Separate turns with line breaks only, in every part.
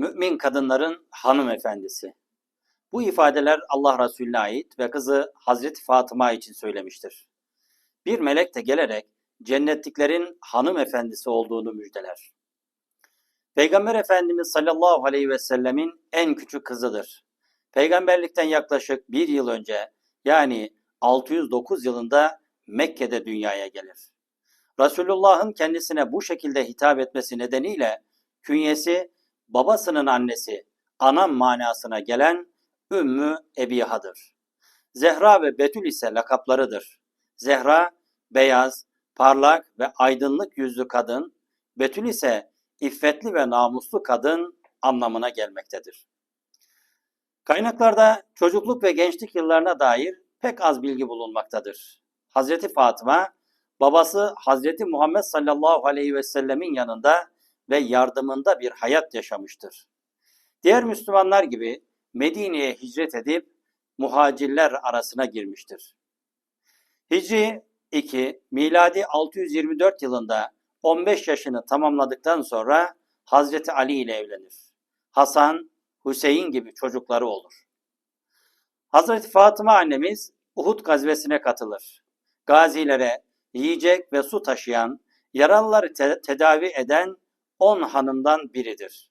Mümin kadınların hanımefendisi. Bu ifadeler Allah Resulüne ait ve kızı Hazreti Fatıma için söylemiştir. Bir melek de gelerek cennetliklerin hanımefendisi olduğunu müjdeler. Peygamber Efendimiz sallallahu aleyhi ve sellemin en küçük kızıdır. Peygamberlikten yaklaşık bir yıl önce yani 609 yılında Mekke'de dünyaya gelir. Resulullah'ın kendisine bu şekilde hitap etmesi nedeniyle künyesi babasının annesi, anam manasına gelen Ümmü Ebiha'dır. Zehra ve Betül ise lakaplarıdır. Zehra, beyaz, parlak ve aydınlık yüzlü kadın, Betül ise iffetli ve namuslu kadın anlamına gelmektedir. Kaynaklarda çocukluk ve gençlik yıllarına dair pek az bilgi bulunmaktadır. Hazreti Fatıma, babası Hazreti Muhammed sallallahu aleyhi ve sellemin yanında ve yardımında bir hayat yaşamıştır. Diğer Müslümanlar gibi Medine'ye hicret edip muhacirler arasına girmiştir. Hicri 2, miladi 624 yılında 15 yaşını tamamladıktan sonra Hazreti Ali ile evlenir. Hasan, Hüseyin gibi çocukları olur. Hazreti Fatıma annemiz Uhud gazvesine katılır. Gazilere yiyecek ve su taşıyan, yaralıları te- tedavi eden 10 hanımdan biridir.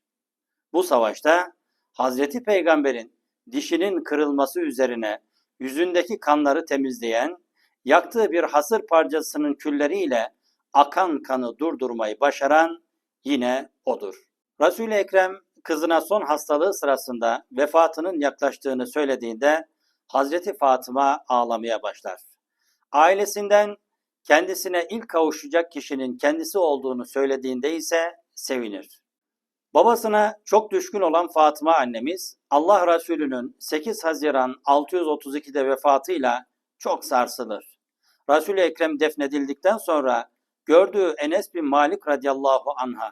Bu savaşta Hazreti Peygamber'in dişinin kırılması üzerine yüzündeki kanları temizleyen, yaktığı bir hasır parçasının külleriyle akan kanı durdurmayı başaran yine odur. Resul-i Ekrem kızına son hastalığı sırasında vefatının yaklaştığını söylediğinde Hazreti Fatıma ağlamaya başlar. Ailesinden kendisine ilk kavuşacak kişinin kendisi olduğunu söylediğinde ise sevinir. Babasına çok düşkün olan Fatıma annemiz Allah Resulü'nün 8 Haziran 632'de vefatıyla çok sarsılır. Resul-i Ekrem defnedildikten sonra gördüğü Enes bin Malik radıyallahu anha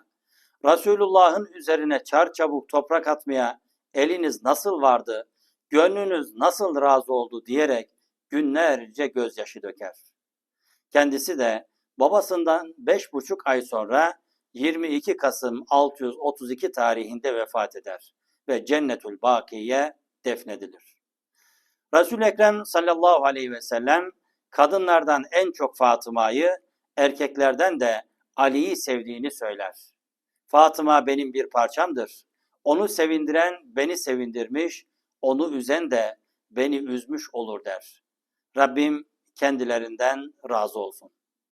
Resulullah'ın üzerine çarçabuk toprak atmaya eliniz nasıl vardı, gönlünüz nasıl razı oldu diyerek günlerce gözyaşı döker. Kendisi de babasından beş buçuk ay sonra 22 Kasım 632 tarihinde vefat eder ve Cennetül Bakiye defnedilir. Resul-i Ekrem sallallahu aleyhi ve sellem kadınlardan en çok Fatıma'yı, erkeklerden de Ali'yi sevdiğini söyler. Fatıma benim bir parçamdır. Onu sevindiren beni sevindirmiş, onu üzen de beni üzmüş olur der. Rabbim kendilerinden razı olsun.